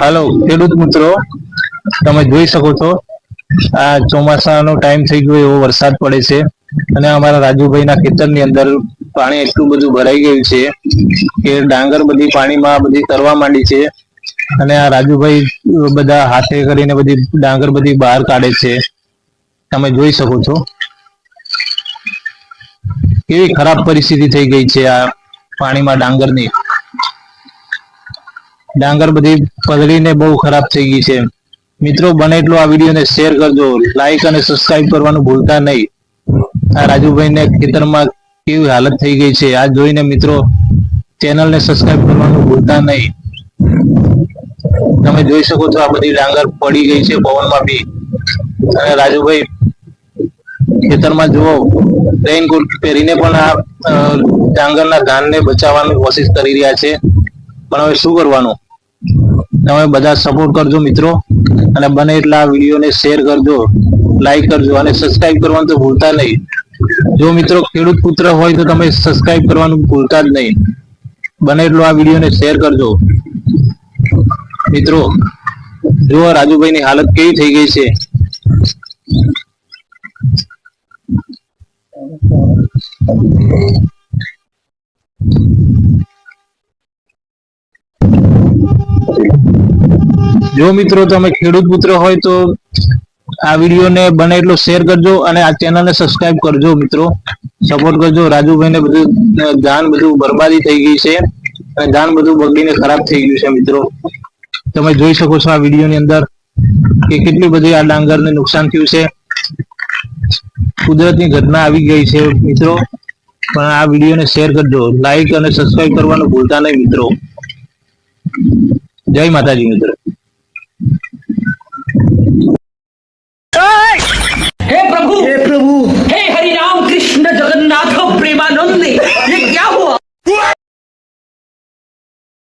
હાલો ખેડૂત મિત્રો. તમે જોઈ શકો છો, આ ચોમાસાનો ટાઈમ થઈ ગયો, એવો વરસાદ પડે છે. અને અમારા રાજુભાઈના ખેતરની અંદર પાણી એટલું બધું ભરાઈ ગયું છે કે ડાંગર બધી પાણીમાં બધી તરવા માંડી છે. અને આ રાજુભાઈ બધા હાથે કરીને બધી ડાંગર બધી બહાર કાઢે છે. તમે જોઈ શકો છો. કેવી ખરાબ પરિસ્થિતિ થઈ ગઈ છે આ પાણીમાં ડાંગરની. ડાંગર બધી પધરીને બહુ ખરાબ થઈ ગઈ છે. મિત્રો, બને એટલો આ વિડીયોને શેર કરજો. લાઈક અને સબસ્ક્રાઇબ કરવાનું ભૂલતા નહીં. આ રાજુભાઈને ખેતરમાં કેવી હાલત થઈ ગઈ છે? આ જોઈને મિત્રો ચેનલને સબસ્ક્રાઇબ કરવાનું ભૂલતા નહીં. તમે જોઈ શકો છો, આ બધી ડાંગર પડી ગઈ છે પવનમાં બી. અને રાજુભાઈ, ખેતરમાં જુઓ રેઇનકોટ પહેરીને પણ આ ડાંગરના ધાનને બચાવવાની કોશિશ કરી રહ્યા છે. પણ હવે શું કરવાનું? તમે બધા સપોર્ટ કરજો મિત્રો. અને બને એટલા વીડિયો વિડીયોને શેર કરજો લાઈક કરજો અને સબસ્ક્રાઇબ કરવાનું તો ભૂલતા નહીં. જો મિત્રો ખેડૂત પુત્ર હોય તો તમે સબસ્ક્રાઇબ કરવાનું ભૂલતા જ નહીં. બને એટલો આ વિડીયોને શેર કરજો. મિત્રો, જુઓ રાજુભાઈની હાલત કેવી થઈ ગઈ છે. જો મિત્રો તમે ખેડૂત પુત્ર હોય તો આ વિડીયોને બને એટલો શેર કરજો અને આ ચેનલને સબસ્ક્રાઇબ કરજો મિત્રો. સપોર્ટ કરજો. રાજુભાઈને બધું ધાન બધું બરબાદી થઈ ગઈ છે અને ધાન બધું બગડીને ખરાબ થઈ ગયું છે મિત્રો. તમે જોઈ શકો છો આ વિડીયોની અંદર કે કેટલી બધી આ ડાંગરને નુકસાન થયું છે. કુદરતની ઘટના આવી ગઈ છે મિત્રો. પણ આ વિડીયોને શેર કરજો. લાઈક અને સબસ્ક્રાઇબ કરવાનું ભૂલતા નહીં મિત્રો. જય માતાજી મિત્રો. Hey!